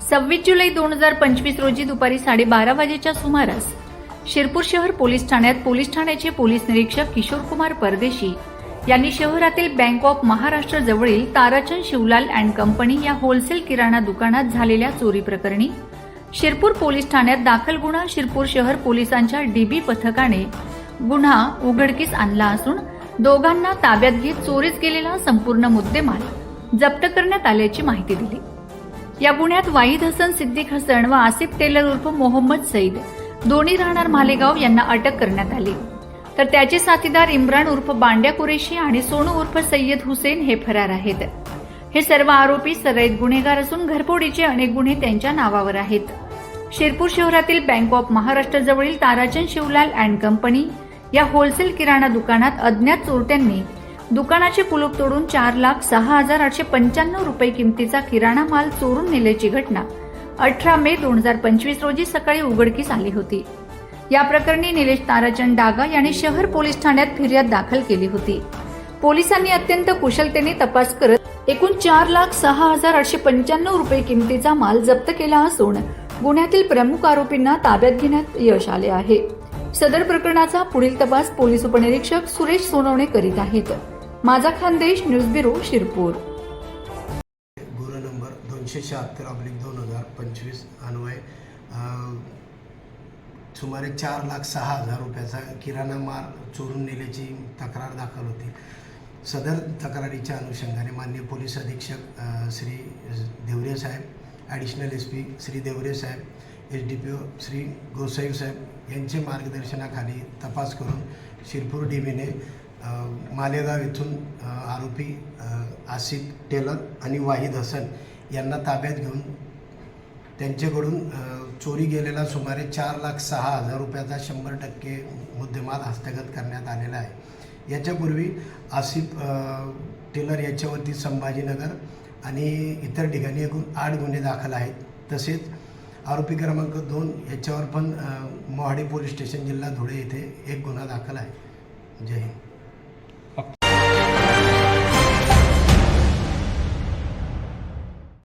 सव्वीस जुलै दोन हजार पंचवीस रोजी दुपारी साडेबारा वाजेच्या सुमारास शिरपूर शहर पोलीस ठाण्यात पोलीस ठाण्याचे पोलीस निरीक्षक किशोर कुमार परदेशी यांनी शहरातील बँक ऑफ महाराष्ट्र जवळील ताराचंद शिवलाल अँड कंपनी या होलसेल किराणा दुकानात झालेल्या चोरी प्रकरणी शिरपूर पोलीस ठाण्यात दाखल गुन्हा शिरपूर शहर पोलिसांच्या डीबी पथकाने गुन्हा उघडकीस आणला असून दोघांना ताब्यात घेत चोरीस गेलेला संपूर्ण मुद्देमाल जप्त करण्यात आल्याची माहिती दिली. या गुन्ह्यात वाहिद हसन सिद्दीक हसन व आसिफ टेलर उर्फ मोहम्मद सईद दोन्ही राहणार मालेगाव यांना अटक करण्यात आली. तर त्याचे साथीदार इम्रान उर्फ बांड्या कुरेशी आणि सोनू उर्फ सय्यद हुसेन हे फरार आहेत. हे सर्व आरोपी सराईत गुन्हेगार असून घरफोडीचे अनेक गुन्हे त्यांच्या नावावर आहेत. शिरपूर शहरातील बँक ऑफ महाराष्ट्र जवळील ताराचंद शिवलाल अँड कंपनी या होलसेल किराणा दुकानात अज्ञात चोरट्यांनी दुकानाचे कुलूप तोडून चार लाख सहा हजार आठशे पंच्याण्णव रुपये किमतीचा किराणा माल चोरून नेल्याची घटना. अठरा मे दोन हजार पंचवीस रोजी सकाळी उघडकीस आली होती. या प्रकरणी निलेश ताराचंद डागा यांनी शहर पोलीस ठाण्यात फिर्याद दाखल केली होती. पोलिसांनी अत्यंत कुशलतेने तपास करत एकूण चार लाख सहा हजार आठशे पंच्याण्णव रुपये किमतीचा माल जप्त केला असून गुन्ह्यातील प्रमुख आरोपींना ताब्यात घेण्यात यश आले आहे. सदर प्रकरणाचा पुढील तपास पोलीस उपनिरीक्षक सुरेश सोनवणे करीत आहेत. माझा खानदेश न्यूज ब्युरो शिरपूर. गुन्हा नंबर दोनशे शहात्तर अब्लिक दोन हजार पंचवीस अन्वय सुमारे चार लाख सहा हजार रुपयाचा किराणा माल चोरून नेल्याची तक्रार दाखल होती. सदर तक्रारीच्या अनुषंगाने मान्य पोलीस अधीक्षक श्री देवरे साहेब additional S P Shri Deore साहेब H D P O Shri Gosai साहेब यांचे मार्गदर्शनाखाली तपास करून शिरपूर डीबीने मालेगाव येथून आरोपी आसिफ टेलर आणि वाहिद हसन यांना ताब्यात घेऊन त्यांच्याकडून चोरी गेलेला सुमारे चार लाख सहा हजार रुपयाचा शंभर टक्के मुद्देमाल हस्तगत करण्यात आलेला आहे. याच्यापूर्वी आसिफ टेलर याच्यावरती संभाजीनगर आणि इतर ठिकाणी एकूण आठ गुन्हे दाखल आहेत. तसेच आरोपी क्रमांक दोन याच्यावर पण मोहाडी पोलीस स्टेशन जिल्हा धुळे येथे एक गुन्हा दाखल आहे. जय हिंद.